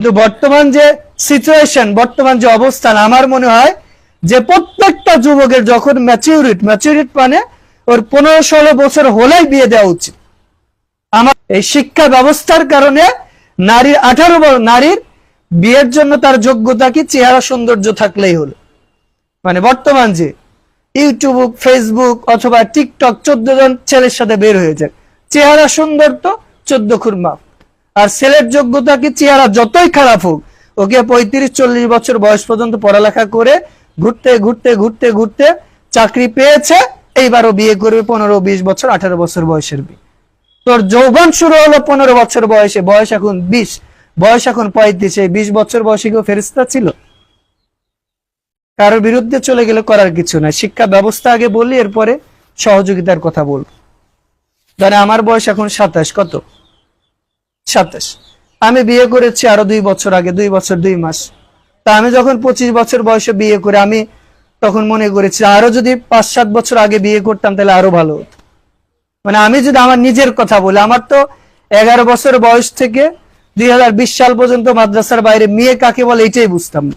কিন্তু বর্তমান যে সিচুয়েশন বর্তমান যে অবস্থান, আমার মনে হয় যে প্রত্যেকটা যুবকের যখন ম্যাচিউরিট ম্যাচিউরিট মানে ওর পনেরো ষোলো বছর হলেই বিয়ে দেওয়া উচিত। আমার এই শিক্ষা ব্যবস্থার কারণে নারীর আঠারো নারীর বিয়ের জন্য তার যোগ্যতা কি, চেহারা সৌন্দর্য থাকলেই হলো। মানে বর্তমান যে ইউটিউব ফেসবুক অথবা টিকটক চোদ্দ জন ছেলের সাথে বের হয়ে যায়। চেহারা সুন্দর তো চোদ্দ খুর মাপ আর ছেলের যোগ্যতা কি? চেহারা যতই খারাপ হোক। ওকে পঁয়ত্রিশ, চল্লিশ বছর বয়স পর্যন্ত পড়ালেখা করে ঘুরতে ঘুরতে ঘুরতে ঘুরতে চাকরি পেয়েছে। এইবারও বিয়ে করবে পনেরো, বিশ বছর, আঠারো বছর বয়সের বিয়ে তোর যৌবন শুরু হলো পনেরো বছর বয়সে। বয়স এখন বিশ। বয়স এখন পঁয়ত্রিশ। এই বিশ বছর বয়সে কেউ ফেরিস্তা ছিল? কারোর বিরুদ্ধে চলে গেলে করার কিছু নাই। শিক্ষা ব্যবস্থা আগে বলি, এরপরে সহযোগিতার কথা বল ধরে আমার বয়স এখন সাতাশ। কত? সাতাশ। আমি বিয়ে করেছি আরও দুই বছর আগে, দুই বছর দুই মাস। তা আমি যখন পঁচিশ বছর বয়সে বিয়ে করে আমি তখন মনে করেছি, আরও যদি পাঁচ, সাত বছর আগে বিয়ে করতাম তাহলে আরও ভালো হতো। মানে আমি যদি আমার নিজের কথা বলি, আমার তো এগারো বছর বয়স থেকে দুই হাজার বিশ সাল পর্যন্ত মাদ্রাসার বাইরে মেয়ে কাকে বলে এটাই বুঝতাম না।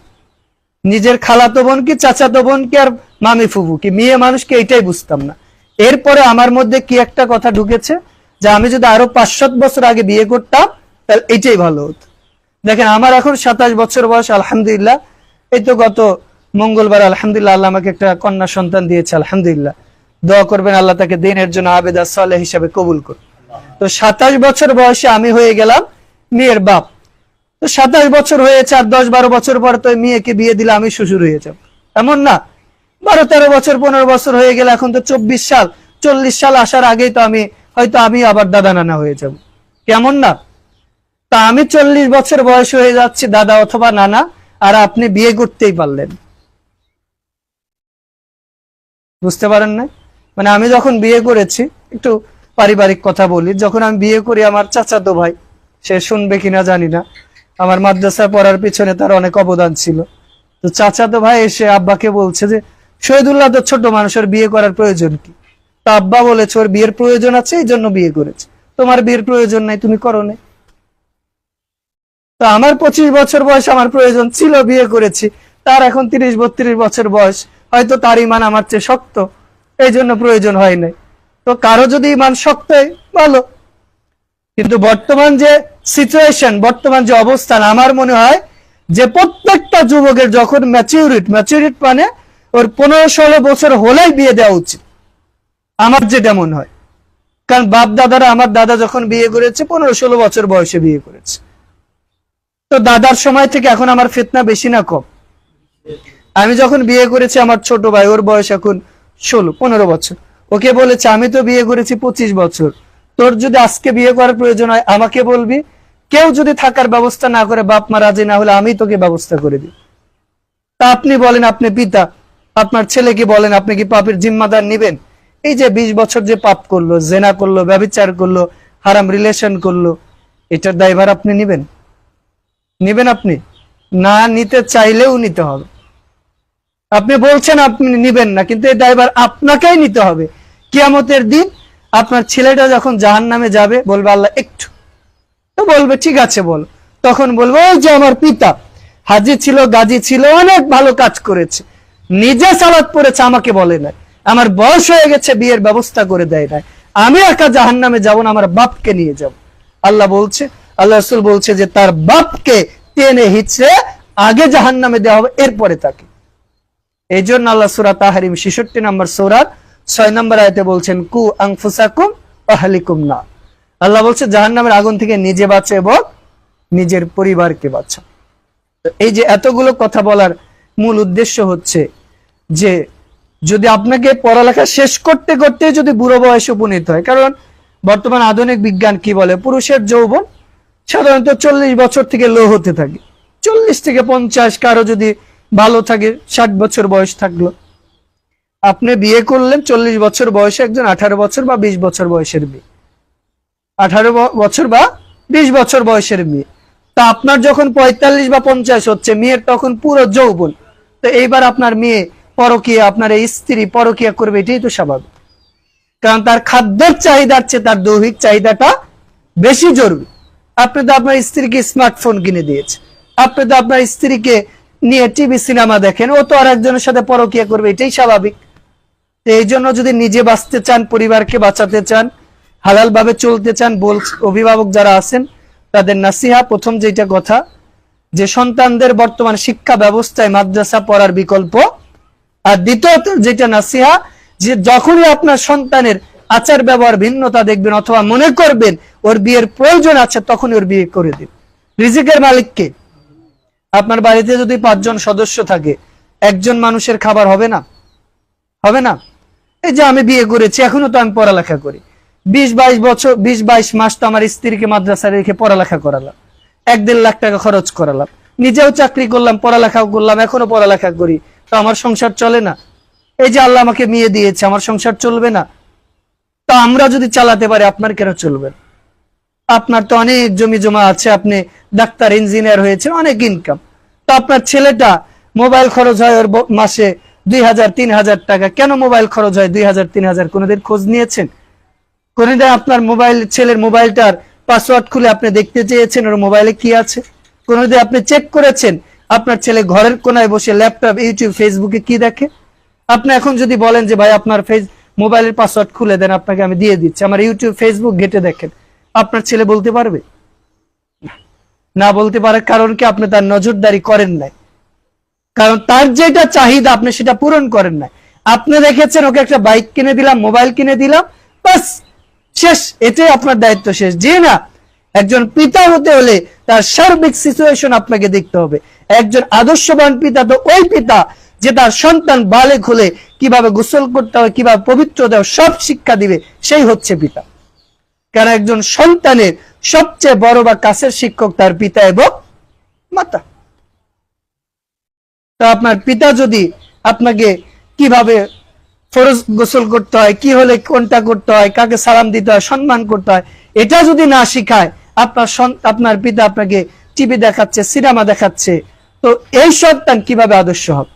নিজের খালাতো বোন কি চাচাতো বোন কি আর মামি ফুফু কি মেয়ে মানুষকে এটাই বুঝতাম না। এরপরে আমার মধ্যে কি একটা কথা ঢুকেছে যে আমি যদি আরও পাঁচ সাত বছর আগে বিয়ে করতাম, তাহলে এটাই ভালো হতো। দেখেন, আমার এখন সাতাশ বছর বয়স, আলহামদুলিল্লাহ। এই তো গত মঙ্গলবার, আলহামদুলিল্লাহ, আল্লাহ আমাকে একটা কন্যা সন্তান দিয়েছে, আলহামদুলিল্লাহ। দোয়া করবেন আল্লাহ তাকে দিনের জন্য আবেদা সালে হিসাবে কবুল করুন তো সাতাশ বছর বয়সে আমি হয়ে গেলাম মেয়ের বাপ। তো সাতাশ বছর হয়েছে আর দশ বারো বছর পর তো মেয়েকে বিয়ে দিলে আমি শ্বশুর হয়ে যাব। এমন না। বারো তেরো বছর, পনেরো বছর হয়ে গেলে এখন তো চব্বিশ সাল, চল্লিশ সাল আসার আগেই তো আমি হয়তো আমি আবার দাদা নানা হয়ে যাব। কেমন না? তা আমি চল্লিশ বছর বয়স হয়ে যাচ্ছি দাদা অথবা নানা, আর আপনি বিয়ে করতেই পারলেন। বুঝতে পারেন না মানে আমি যখন বিয়ে করেছি, একটু পারিবারিক কথা বলি, যখন আমি বিয়ে করি আমার চাচাতো ভাই, সে শুনবে কিনা জানি না। আমার মাদ্রাসায় পড়ার পিছনে তার অনেক অবদান ছিল। তো চাচাতো ভাই এসে আব্বাকে বলছে যে, শহীদুল্লাহ তো ছোট মানুষের বিয়ে করার প্রয়োজন কি? তো আব্বা বলেছে, ওর বিয়ের প্রয়োজন আছে, এই জন্য বিয়ে করেছে। তোমার বিয়ের প্রয়োজন নাই, তুমি করো নাই তো আমার পঁচিশ বছর বয়স আমার প্রয়োজন ছিল, বিয়ে করেছি। তার এখন তিরিশ, বত্রিশ বছর বয়স। হয়তো তার ইমান আমার চেয়ে শক্ত। এই জন্য প্রয়োজন হয় নাই। তো কারও যদি ইমান শক্ত, ভালো। কিন্তু বর্তমান যে সিচুয়েশন বর্তমান যে অবস্থান, আমার মনে হয় যে প্রত্যেকটা যুবকের যখন ম্যাচিউরিট ম্যাচিউরিট মানে ওর পনেরো, ষোলো বছর হলেই বিয়ে দেওয়া উচিত। আমার যেটা মনে হয়। কারণ বাপ দাদারা আমার দাদা যখন বিয়ে করেছে, পনেরো ষোলো বছর বয়সে বিয়ে করেছে। তো দাদার সময় থেকে এখন আমার ফেতনা বেশি না কম। আমি যখন বিয়ে করেছি, আমার ছোট ভাই, ওর বয়স এখন ষোলো, পনেরো বছর। ওকে বলেছে, আমি তো বিয়ে করেছি পঁচিশ বছর। তোর যদি আজকে বিয়ে করার প্রয়োজন হয়, আমাকে বলবি। কেউ যদি থাকার ব্যবস্থা না করে, বাপ মা রাজি না হলে আমি তোকে ব্যবস্থা করে দিই। তা আপনি বলেন, আপনি পিতা। আপনার ছেলেকে বলেন, আপনি কি পাপের জিম্মাদার নিবেন? এই যে বিশ বছর যে পাপ করল, জেনা করল, ব্যবচার করল, হারাম রিলেশন করল, এটার দায়ভার আপনি নিবেন? নিবেন আপনি? না নিতে চাইলেও নিতে হবে। আপনি বলছেন আপনি নিবেন না, কিন্তু এই দায়ভার আপনাকেই নিতে হবে। কিয়ামতের দিন আপনার ছেলেটা যখন জাহান নামে যাবে, বলবে, আল্লাহ, একটু। তো বলবে, ঠিক আছে, বল। তখন বলব, ওই যে আমার পিতা, হাজি ছিল, গাজী ছিল, অনেক ভালো কাজ করেছে। নিজে সালাদ পড়েছে, আমাকে বলে নাই। আমার বয়স হয়ে গেছে, বিয়ের ব্যবস্থা করে দেয় নাই। আমি একা জাহান নামে যাব না, আমার বাপকে নিয়ে যাব। আল্লাহ বলছে, আল্লাহ রসুল বলছে যে তার বাপকে টেনে হিচড়ে আগে জাহান নামে দেওয়া হবে, এরপরে তাকে। এই জন্য আল্লাহ সুরা তাহারিম ছেষট্টি নম্বর সৌরার ছয় নম্বর আয়তে বলছেন, কু আংফুসাকুম আহলিকুম না আল্লাহ বলছে, জাহান্নামের আগুন থেকে নিজে বাঁচে এবং নিজের পরিবারকে বাঁচা এই যে এতগুলো কথা বলার মূল উদ্দেশ্য হচ্ছে যে যদি আপনাকে পড়ালেখা শেষ করতে করতে যদি বুড়ো বয়সে উপনীত হয়, কারণ বর্তমান আধুনিক বিজ্ঞান কি বলে? পুরুষের যৌবন সাধারণত চল্লিশ বছর থেকে লো হতে থাকে। চল্লিশ থেকে পঞ্চাশ কারও যদি ভালো থাকে, ষাট বছর বয়স থাকল। আপনি বিয়ে করলেন, চল্লিশ বছর বয়সে একজন, আঠারো বছর বা বিশ বছর বয়সের মেয়ে। আঠারো বছর বা বিশ বছর বয়সের মেয়ে। তা আপনার যখন পঁয়তাল্লিশ বা পঞ্চাশ হচ্ছে, মেয়ের তখন পুরো যৌবন। তো এইবার আপনার মেয়ে পরকিয়া আপনার স্ত্রী পরকিয়া করবে, এটাই তো স্বাভাবিক। কারণ তার খাদ্যের চাহিদার চেয়ে তার দৈহিক চাহিদাটা বেশি জরুরি। আপনি তো আপনার স্ত্রীকে স্মার্টফোন কিনে দিয়েছে আপনি তো আপনার স্ত্রীকে নিয়ে টিভি সিনেমা দেখেন, ও তো আর একজনের সাথে পরকিয়া করবে, এটাই স্বাভাবিক। এই জন্য যদি নিজে বাঁচতে চান, পরিবারকে বাঁচাতে চান হালাল ভাবে চলতে চান, বল অভিভাবক যারা আছেন, তাদের নাসিহা, প্রথম যেটা কথা, যে সন্তানদের বর্তমান শিক্ষা ব্যবস্থায় মাদ্রাসা পড়ার বিকল্প আর দ্বিতীয়ত যেটা নাসিহা, যে যখনই আপনার সন্তানের আচার ব্যবহার ভিন্নতা দেখবেন অথবা মনে করবেন ওর বিয়ের প্রয়োজন আছে, তখনই ওর বিয়ে করে দিন। রিজিকের মালিককে আপনার বাড়িতে যদি পাঁচজন সদস্য থাকে, একজন মানুষের খাবার হবে না? হবে না? এই যে আমি বিয়ে করেছি, এখনও তো আমি পড়ালেখা করি। বিশ বাইশ বছর, বিশ বাইশ মাস তো আমার স্ত্রীকে মাদ্রাসায় রেখে পড়ালেখা করালাম। এক দেড় লাখ টাকা খরচ করালাম। নিজেও চাকরি করলাম, পড়ালেখাও করলাম, এখনও পড়ালেখা করি। তো আমার সংসার চলে না। এই যে আল্লাহ আমাকে মেয়ে দিয়েছে, আমার সংসার চলবে না। তা আমরা যদি চালাতে পারি, আপনার কেন চলবে আপনার তো অনেক জমি জমা আছে, আপনি ডাক্তার, ইঞ্জিনিয়ার হয়েছে অনেক ইনকাম তো আপনার ছেলেটা মোবাইল খরচ হয় ওর মাসে দুই হাজার, তিন হাজার টাকা। কেন মোবাইল খরচ হয় দুই হাজার, তিন হাজার? কোনোদিন খোঁজ নিয়েছেন? কোনোদিন আপনার মোবাইল, ছেলের মোবাইলটার পাসওয়ার্ড খুলে আপনি দেখতে চেয়েছেন, ওর মোবাইলে কি আছে? কোনোদিন আপনি চেক করেছেন আপনার ছেলে ঘরের কোনায় বসে ল্যাপটপ, ইউটিউব ফেসবুকে কি দেখে? আপনি এখন যদি বলেন যে, ভাই, আপনার ফেস মোবাইলের পাসওয়ার্ড খুলে দেন, আপনাকে আমি দিয়ে দিচ্ছি। আমার ইউটিউব ফেসবুক ঘেটে দেখেন। আপনার ছেলে বলতে পারবে? না বলতে পারার কারণ কি, আপনি তার নজরদারি করেন নাই। কারণ তার যেটা চাহিদা, আপনি সেটা পূরণ করেন নাই। আপনি দেখেছেন, ওকে একটা বাইক কিনে দিলাম, মোবাইল কিনে দিলাম বাস শেষ। এটাই আপনার দায়িত্ব শেষ। জি না একজন পিতা হতে হলে তার সার্বিক সিচুয়েশন আপনাকে দেখতে হবে। একজন আদর্শবান পিতা তো ওই পিতা যে তার সন্তান বালেক হলে কীভাবে গোসল করতে হবে, কীভাবে পবিত্র দেওয়া সব শিক্ষা দিবে, সেই হচ্ছে পিতা। কারণ একজন সন্তানের সবচেয়ে বড় বা কাছের শিক্ষক তার পিতা এবং মাতা। তো আপনার পিতা যদি আপনাকে কীভাবে ফরজ গোসল করতে হয়, কি হলে কোনটা করতে হয়, কাকে সালাম দিতে হয়, সম্মান করতে হয়, এটা যদি না শিখায় আপনার আপনার পিতা আপনাকে টিভি দেখাচ্ছে সিনেমা দেখাচ্ছে। তো এই সন্তান কীভাবে আদর্শ হবে?